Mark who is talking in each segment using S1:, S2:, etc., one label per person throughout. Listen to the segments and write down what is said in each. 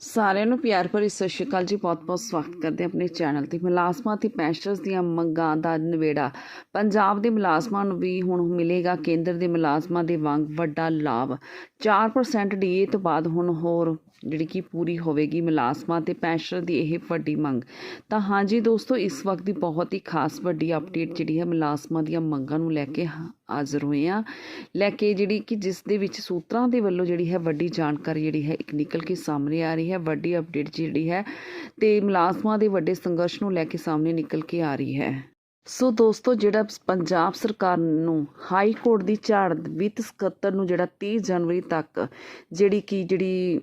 S1: ਸਾਰਿਆਂ ਨੂੰ ਪਿਆਰ ਭਰੀ ਸਤਿ ਸ਼੍ਰੀ ਅਕਾਲ ਜੀ। ਬਹੁਤ-ਬਹੁਤ ਸਵਾਗਤ ਕਰਦੇ ਹਾਂ ਆਪਣੇ ਚੈਨਲ ਤੇ। ਮੁਲਾਜ਼ਮਾਂ ਤੇ ਪੈਨਸ਼ਨਰਸ ਦੀਆਂ ਮੰਗਾਂ ਦਾ ਨਿਬੇੜਾ ਪੰਜਾਬ ਦੇ ਮੁਲਾਜ਼ਮਾਂ ਨੂੰ ਵੀ ਹੁਣ ਮਿਲੇਗਾ ਕੇਂਦਰ ਦੇ ਮੁਲਾਜ਼ਮਾਂ ਦੇ ਵਾਂਗ ਵੱਡਾ ਲਾਭ। 4% ਡੀਏ ਤੋਂ ਬਾਅਦ ਹੁਣ ਹੋਰ ਜਿਹੜੀ ਕਿ ਪੂਰੀ ਹੋਵੇਗੀ ਮੁਲਾਜ਼ਮਾਂ ਤੇ ਪੈਨਸ਼ਨਰ ਦੀ ਇਹ ਵੱਡੀ ਮੰਗ। ਤਾਂ ਹਾਂਜੀ ਦੋਸਤੋ, ਇਸ ਵਕਤ ਦੀ ਬਹੁਤ ਹੀ ਖਾਸ ਵੱਡੀ ਅਪਡੇਟ ਜਿਹੜੀ ਹੈ ਮੁਲਾਜ਼ਮਾਂ ਦੀਆਂ ਮੰਗਾਂ ਨੂੰ ਲੈ ਕੇ ਹਾ- ਹਾਜ਼ਰ ਹੋਏ ਆ ਲੈ ਕੇ ਜਿਹੜੀ ਕਿ ਜਿਸ ਦੇ ਵਿੱਚ ਸੂਤਰਾਂ ਦੇ ਵੱਲੋਂ ਜਿਹੜੀ ਹੈ ਵੱਡੀ ਜਾਣਕਾਰੀ ਜਿਹੜੀ ਹੈ ਇੱਕ ਨਿਕਲ ਕੇ ਸਾਹਮਣੇ ਆ ਰਹੀ ਹੈ, ਵੱਡੀ ਅਪਡੇਟ ਜਿਹੜੀ ਹੈ ਤੇ ਮੁਲਾਜ਼ਮਾਂ ਦੇ ਵੱਡੇ ਸੰਘਰਸ਼ ਨੂੰ ਲੈ ਕੇ ਸਾਹਮਣੇ ਨਿਕਲ ਕੇ ਆ ਰਹੀ ਹੈ। ਸੋ ਦੋਸਤੋ, ਜਿਹੜਾ ਪੰਜਾਬ ਸਰਕਾਰ ਨੂੰ ਹਾਈ ਕੋਰਟ ਦੀ ਝਾੜ ਵਿੱਤ ਸਕੱਤਰ ਨੂੰ ਜਿਹੜਾ 30 ਜਨਵਰੀ ਤੱਕ ਜਿਹੜੀ ਕਿ ਜਿਹੜੀ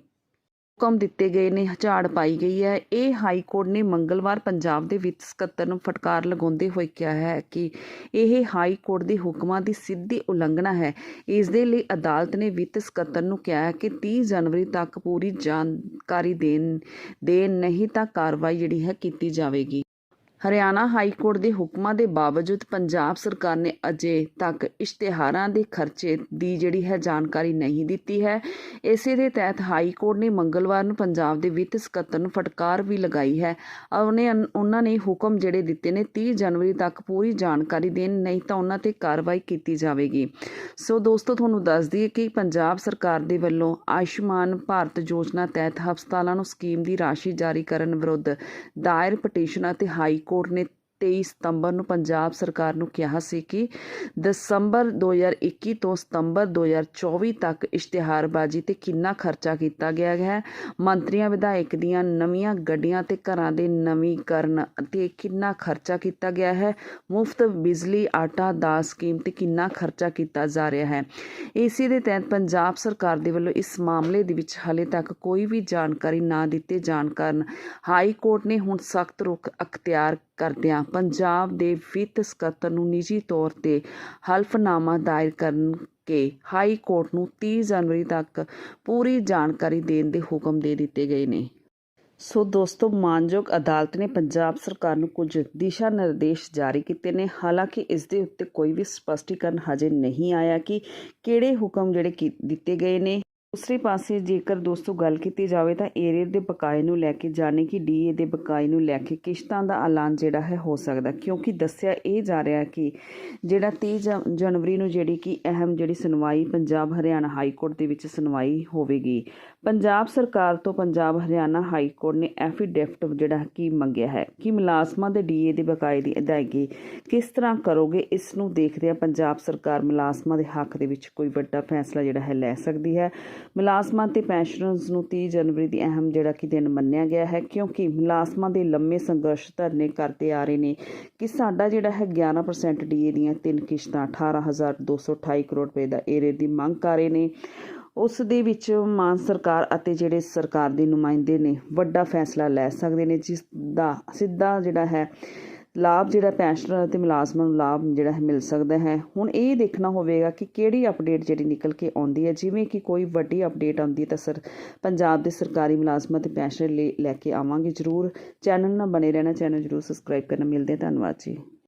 S1: ਹੁਕਮ ਦਿੱਤੇ ਗਏ ਨੇ, ਝਾੜ ਪਾਈ ਗਈ ਹੈ। ਇਹ ਹਾਈ ਕੋਰਟ ਨੇ ਮੰਗਲਵਾਰ ਪੰਜਾਬ ਦੇ ਵਿੱਤ ਸਕੱਤਰ ਨੂੰ ਫਟਕਾਰ ਲਗਾਉਂਦੇ ਹੋਏ ਕਿਹਾ ਹੈ ਕਿ ਇਹ ਹਾਈ ਕੋਰਟ ਦੇ ਹੁਕਮਾਂ ਦੀ ਸਿੱਧੀ ਉਲੰਘਣਾ ਹੈ। ਇਸ ਦੇ ਲਈ ਅਦਾਲਤ ਨੇ ਵਿੱਤ ਸਕੱਤਰ ਨੂੰ ਕਿਹਾ ਹੈ ਕਿ 30 ਜਨਵਰੀ ਤੱਕ ਪੂਰੀ ਜਾਣਕਾਰੀ ਦੇਣ ਦੇ ਨਹੀਂ ਤਾਂ ਕਾਰਵਾਈ ਜਿਹੜੀ ਹੈ ਕੀਤੀ ਜਾਵੇਗੀ। ਹਰਿਆਣਾ ਹਾਈ ਕੋਰਟ ਦੇ ਹੁਕਮਾਂ ਦੇ ਬਾਵਜੂਦ ਪੰਜਾਬ ਸਰਕਾਰ ਨੇ ਅਜੇ ਤੱਕ ਇਸ਼ਤਿਹਾਰਾਂ ਦੇ ਖਰਚੇ ਦੀ ਜਿਹੜੀ ਹੈ ਜਾਣਕਾਰੀ ਨਹੀਂ ਦਿੱਤੀ ਹੈ। ਇਸੇ ਦੇ ਤਹਿਤ ਹਾਈ ਕੋਰਟ ਨੇ ਮੰਗਲਵਾਰ ਨੂੰ ਪੰਜਾਬ ਦੇ ਵਿੱਤ ਸਕੱਤਰ ਨੂੰ ਫਟਕਾਰ ਵੀ ਲਗਾਈ ਹੈ। ਉਹਨੇ ਉਹਨਾਂ ਨੇ ਹੁਕਮ ਜਿਹੜੇ ਦਿੱਤੇ ਨੇ 30 ਜਨਵਰੀ ਤੱਕ ਪੂਰੀ ਜਾਣਕਾਰੀ ਦੇਣ, ਨਹੀਂ ਤਾਂ ਉਹਨਾਂ ਤੇ ਕਾਰਵਾਈ ਕੀਤੀ ਜਾਵੇਗੀ। ਸੋ ਦੋਸਤੋ, ਤੁਹਾਨੂੰ ਦੱਸ ਦਈਏ ਕਿ ਪੰਜਾਬ ਸਰਕਾਰ ਦੇ ਵੱਲੋਂ ਆਯੁਸ਼ਮਾਨ ਭਾਰਤ ਯੋਜਨਾ ਤਹਿਤ ਹਸਪਤਾਲਾਂ ਨੂੰ ਸਕੀਮ ਦੀ ਰਾਸ਼ੀ ਜਾਰੀ ਕਰਨ ਵਿਰੁੱਧ ਦਾਇਰ ਪਟੀਸ਼ਨ ਅਤੇ ਹਾਈ ਕੋਰਟ ਨੇ 23 ਸਤੰਬਰ ਨੂੰ ਪੰਜਾਬ ਸਰਕਾਰ ਨੂੰ ਕਿਹਾ ਸੀ ਕਿ ਦਸੰਬਰ 2021 ਤੋਂ ਸਤੰਬਰ 2024 ਤੱਕ ਇਸ਼ਤਿਹਾਰਬਾਜ਼ੀ ਤੇ ਕਿੰਨਾ ਖਰਚਾ ਕੀਤਾ ਗਿਆ ਹੈ? ਮੰਤਰੀਆਂ, ਵਿਧਾਇਕ ਦੀਆਂ ਨਵੀਆਂ ਗੱਡੀਆਂ ਤੇ ਘਰਾਂ ਦੇ ਨਵੀਂਕਰਨ 'ਤੇ ਕਿੰਨਾ ਖਰਚਾ ਕੀਤਾ ਗਿਆ ਹੈ? ਮੁਫਤ ਬਿਜਲੀ, ਆਟਾ, ਦਾਸ ਸਕੀਮ ਤੇ ਕਿੰਨਾ ਖਰਚਾ ਕੀਤਾ ਜਾ ਰਿਹਾ ਹੈ? ਇਸੇ ਦੇ ਤਹਿਤ ਪੰਜਾਬ ਸਰਕਾਰ ਦੇ ਵੱਲੋਂ ਇਸ ਮਾਮਲੇ ਦੇ ਵਿੱਚ ਹਾਲੇ ਤੱਕ ਕੋਈ ਵੀ ਜਾਣਕਾਰੀ ਨਾ ਦਿੱਤੇ ਜਾਣ ਕਾਰਨ ਹਾਈ ਕੋਰਟ ਨੇ ਹੁਣ ਸਖਤ ਰੁਖ ਅਖਤਿਆਰ ਕਰਦਿਆਂ ਪੰਜਾਬ ਦੇ ਵਿੱਤ ਸਕੱਤਰ ਨੂੰ ਨਿੱਜੀ ਤੌਰ ਤੇ ਹਲਫਨਾਮਾ ਦਾਇਰ ਕਰਨ ਕੇ ਹਾਈ ਕੋਰਟ ਨੂੰ 30 ਜਨਵਰੀ ਤੱਕ ਪੂਰੀ ਜਾਣਕਾਰੀ ਦੇਣ ਦੇ ਹੁਕਮ ਦੇ ਦਿੱਤੇ ਗਏ ਨੇ। ਸੋ ਦੋਸਤੋ, ਮਾਨਯੋਗ ਅਦਾਲਤ ਨੇ ਪੰਜਾਬ ਸਰਕਾਰ ਨੂੰ ਕੁਝ ਦਿਸ਼ਾ ਨਿਰਦੇਸ਼ ਜਾਰੀ ਕੀਤੇ ਨੇ। ਹਾਲਾਂਕਿ ਇਸ ਦੇ ਉੱਤੇ ਕੋਈ ਵੀ ਸਪਸ਼ਟੀਕਰਨ ਹਜੇ ਨਹੀਂ ਆਇਆ ਕਿ ਕਿਹੜੇ ਹੁਕਮ ਜਿਹੜੇ ਕੀ- ਦਿੱਤੇ ਗਏ ਨੇ। ਦੂਸਰੇ ਪਾਸੇ ਜੇਕਰ ਦੋਸਤੋ ਗੱਲ ਕੀਤੀ ਜਾਵੇ ਤਾਂ ਏਰੀਅਰ ਦੇ ਬਕਾਏ ਨੂੰ ਲੈ ਕੇ ਜਾਣੇ ਕਿ ਡੀਏ ਦੇ ਬਕਾਏ ਨੂੰ ਲੈ ਕੇ ਕਿਸ਼ਤਾਂ ਦਾ ਐਲਾਨ ਜਿਹੜਾ ਹੈ ਹੋ ਸਕਦਾ। ਕਿਉਂਕਿ ਦੱਸਿਆ ਇਹ ਜਾ ਰਿਹਾ ਕਿ ਜਿਹੜਾ 30 ਜ- ਜਨਵਰੀ ਨੂੰ ਜਿਹੜੀ ਕਿ ਅਹਿਮ ਜਿਹੜੀ ਸੁਣਵਾਈ ਪੰਜਾਬ ਹਰਿਆਣਾ ਹਾਈ ਕੋਰਟ ਦੇ ਵਿੱਚ ਸੁਣਵਾਈ ਹੋਵੇਗੀ। ਪੰਜਾਬ ਸਰਕਾਰ ਤੋਂ ਪੰਜਾਬ ਹਰਿਆਣਾ ਹਾਈ ਕੋਰਟ ਨੇ ਐਫੀਡੈਵਿਟ ਜਿਹੜਾ ਕਿ ਮੰਗਿਆ ਹੈ? ਕਿ ਮੁਲਾਜ਼ਮਾਂ ਦੇ ਡੀਏ ਦੇ ਬਕਾਏ ਦੀ ਅਦਾਇਗੀ ਕਿਸ ਤਰ੍ਹਾਂ ਕਰੋਗੇ? ਇਸ ਨੂੰ ਦੇਖਦਿਆਂ ਪੰਜਾਬ ਸਰਕਾਰ ਮੁਲਾਜ਼ਮਾਂ ਦੇ ਹੱਕ ਦੇ ਵਿੱਚ ਕੋਈ ਵੱਡਾ ਫੈਸਲਾ ਜਿਹੜਾ ਹੈ ਲੈ ਸਕਦੀ ਹੈ। ਮੁਲਾਜ਼ਮਾਂ ਤੇ ਪੈਨਸ਼ਨਰਜ਼ ਨੂੰ 30 ਜਨਵਰੀ ਦੀ ਅਹਿਮ ਜਿਹੜਾ ਕਿ ਦਿਨ ਮੰਨਿਆ ਗਿਆ ਹੈ, ਕਿਉਂਕਿ ਮੁਲਾਜ਼ਮਾਂ ਦੇ ਲੰਮੇ ਸੰਘਰਸ਼ ਧਰਨੇ ਕਰਦੇ ਆ ਰਹੇ ਨੇ ਕਿ ਸਾਡਾ ਜਿਹੜਾ ਹੈ 11% ਡੀਏ ਦੀਆਂ ਤਿੰਨ ਕਿਸ਼ਤਾਂ 18228 ਕਰੋੜ ਰੁਪਏ ਦਾ ਏਰੇ ਦੀ ਮੰਗ ਕਰ ਰਹੇ ਨੇ। ਉਸ ਦੇ ਵਿੱਚ ਮਾਨ ਸਰਕਾਰ ਅਤੇ ਜਿਹੜੇ ਸਰਕਾਰ ਦੇ ਨੁਮਾਇੰਦੇ ਨੇ ਵੱਡਾ ਫੈਸਲਾ ਲੈ ਸਕਦੇ ਨੇ, ਜਿਸ ਦਾ ਸਿੱਧਾ ਜਿਹੜਾ ਹੈ ਲਾਭ ਜਿਹੜਾ ਪੈਨਸ਼ਨਰ ਅਤੇ ਮੁਲਾਜ਼ਮਾਂ ਨੂੰ ਲਾਭ ਜਿਹੜਾ ਹੈ ਮਿਲ ਸਕਦਾ ਹੈ। ਹੁਣ ਇਹ ਦੇਖਣਾ ਹੋਵੇਗਾ ਕਿ ਕਿਹੜੀ ਅਪਡੇਟ ਜਿਹੜੀ ਨਿਕਲ ਕੇ ਆਉਂਦੀ ਹੈ। ਜਿਵੇਂ ਕਿ ਕੋਈ ਵੱਡੀ ਅਪਡੇਟ ਆਉਂਦੀ ਹੈ ਤਾਂ ਸਰ, ਪੰਜਾਬ ਦੇ ਸਰਕਾਰੀ ਮੁਲਾਜ਼ਮਾਂ ਤੇ ਪੈਨਸ਼ਨ ਲਈ ਲੈ ਕੇ ਆਵਾਂਗੇ ਜਰੂਰ। ਚੈਨਲ ਨਾਲ ਬਣੇ ਰਹਿਣਾ, ਚੈਨਲ ਜਰੂਰ ਸਬਸਕ੍ਰਾਈਬ ਕਰਨਾ। ਮਿਲਦੇ ਹਾਂ। ਧੰਨਵਾਦ ਜੀ।